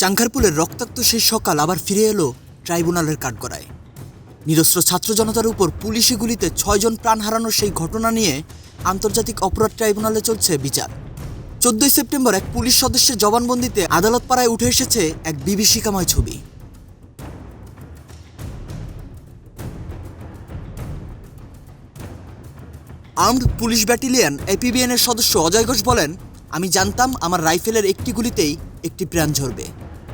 চাঙ্কারপুলের রক্তাক্ত সেই সকাল আবার ফিরে এলো ট্রাইব্যুনালের কাঠগড়ায়। নিরস্ত্র ছাত্র জনতার উপর পুলিশি গুলিতে ছয়জন প্রাণ হারানোর সেই ঘটনা নিয়ে আন্তর্জাতিক অপরাধ ট্রাইব্যুনালে চলছে বিচার। চোদ্দই সেপ্টেম্বর এক পুলিশ সদস্যের জবানবন্দিতে আদালত পাড়ায় উঠে এসেছে এক বিভীষিকাময় ছবি। আর্মড পুলিশ ব্যাটালিয়ন এপিবিএনের সদস্য অজয় ঘোষ বলেন আমি জানতাম আমার রাইফেলের একটি গুলিতেই একটি প্রাণ ঝরবে।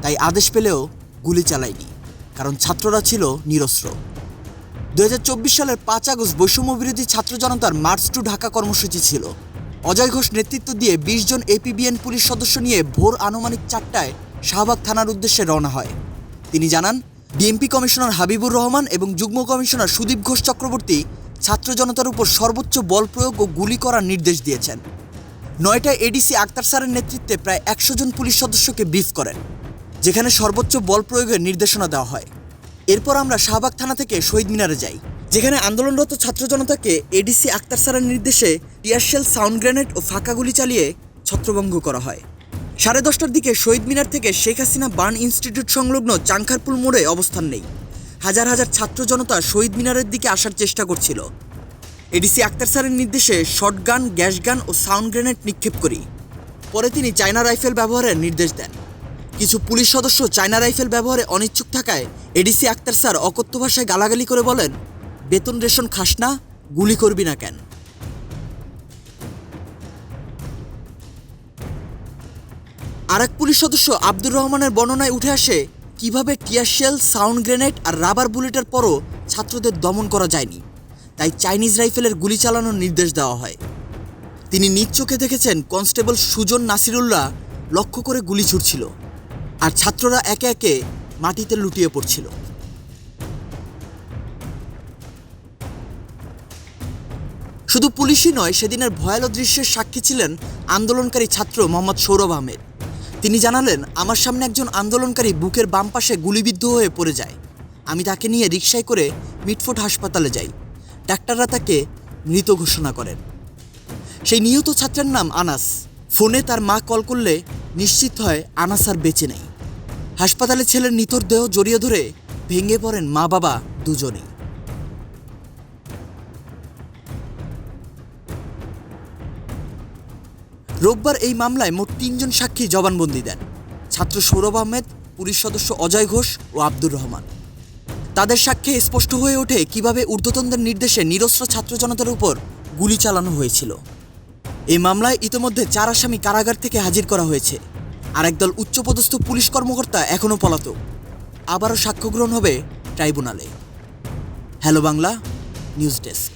তাই আদেশ পেলেও গুলি চালাইনি, কারণ ছাত্ররা ছিল নিরস্ত্র। দু হাজার চব্বিশ সালের পাঁচ আগস্ট বৈষম্য বিরোধী ছাত্র জনতার মার্চ টু ঢাকা কর্মসূচি ছিল। অজয় ঘোষ নেতৃত্ব দিয়ে বিশ জন এপিবিএন পুলিশ সদস্য নিয়ে ভোর আনুমানিক চারটায় শাহবাগ থানার উদ্দেশ্যে রওনা হয়। তিনি জানান ডিএমপি কমিশনার হাবিবুর রহমান এবং যুগ্ম কমিশনার সুদীপ ঘোষ চক্রবর্তী ছাত্র জনতার উপর সর্বোচ্চ বল প্রয়োগ ও গুলি করার নির্দেশ দিয়েছেন। নয়টায় এডিসি আক্তার স্যারের নেতৃত্বে প্রায় একশো জন পুলিশ সদস্যকে ব্রিফ করেন, যেখানে সর্বোচ্চ বল প্রয়োগের নির্দেশনা দেওয়া হয়। এরপর আমরা শাহবাগ থানা থেকে শহীদ মিনারে যাই, যেখানে আন্দোলনরত ছাত্র জনতাকে এডিসি আক্তার স্যারের নির্দেশে টিয়ারশেল সাউন্ড গ্রেনেড ও ফাঁকা গুলি চালিয়ে ছত্রভঙ্গ করা হয়। সাড়ে দশটার দিকে শহীদ মিনার থেকে শেখ হাসিনা বার্ন ইনস্টিটিউট সংলগ্ন চাংখারপুল মোড়ে অবস্থান নেই। হাজার হাজার ছাত্র জনতা শহীদ মিনারের দিকে আসার চেষ্টা করছিল। এডিসি আক্তার স্যারের নির্দেশে শটগান গ্যাস গান ও সাউন্ড গ্রেনেড নিক্ষেপ করি। পরে তিনি চায়না রাইফেল ব্যবহারের নির্দেশ দেন। কিছু পুলিশ সদস্য চায়না রাইফেল ব্যবহারে অনিচ্ছুক থাকায় এডিসি আক্তার স্যার অকথ্য ভাষায় গালাগালি করে বলেন, বেতন রেশন খাস না, গুলি করবি না কেন? আর এক পুলিশ সদস্য আব্দুর রহমানের বর্ণনায় উঠে আসে, কীভাবে টিয়ারশেল সাউন্ড গ্রেনেড আর রাবার বুলেটের পরও ছাত্রদের দমন করা যায়নি? তাই চাইনিজ রাইফেলের গুলি চালানোর নির্দেশ দেওয়া হয়। তিনি নিজ চোখে দেখেছেন কনস্টেবল সুজন নাসিরুল্লাহ লক্ষ্য করে গুলি ছুটছিল আর ছাত্ররা একে একে মাটিতে লুটিয়ে পড়ছিল। শুধু পুলিশই নয়, সেদিনের ভয়াল দৃশ্যের সাক্ষী ছিলেন আন্দোলনকারী ছাত্র মোহাম্মদ সৌরভ আহমেদ। তিনি জানালেন, আমার সামনে একজন আন্দোলনকারী বুকের বাম পাশে গুলিবিদ্ধ হয়ে পড়ে যায়। আমি তাকে নিয়ে রিকশায় করে মিটফোর্ড হাসপাতালে যাই। ডাক্তাররা তাকে মৃত ঘোষণা করেন। সেই নিহত ছাত্রের নাম আনাস। ফোনে তার মা কল করলে নিশ্চিত হয় আনাস আর বেঁচে নেই। হাসপাতালে ছেলের নিথর দেহ জড়িয়ে ধরে ভেঙে পড়েন মা বাবা দুজনেই। রোববার এই মামলায় মোট তিনজন সাক্ষী জবানবন্দি দেন। ছাত্র সৌরভ আহমেদ, পুলিশ সদস্য অজয় ঘোষ ও আব্দুর রহমান। তাদের সাক্ষ্যে স্পষ্ট হয়ে ওঠে কীভাবে ঊর্ধ্বতনদের নির্দেশে নিরস্ত্র ছাত্র জনতার উপর গুলি চালানো হয়েছিল। এই মামলায় ইতিমধ্যে চার আসামি কারাগার থেকে হাজির করা হয়েছে। আর একদল উচ্চপদস্থ পুলিশ কর্মকর্তা এখনও পলাতক। আবারও সাক্ষ্য গ্রহণ হবে ট্রাইব্যুনালে। Hello Bangla, news desk.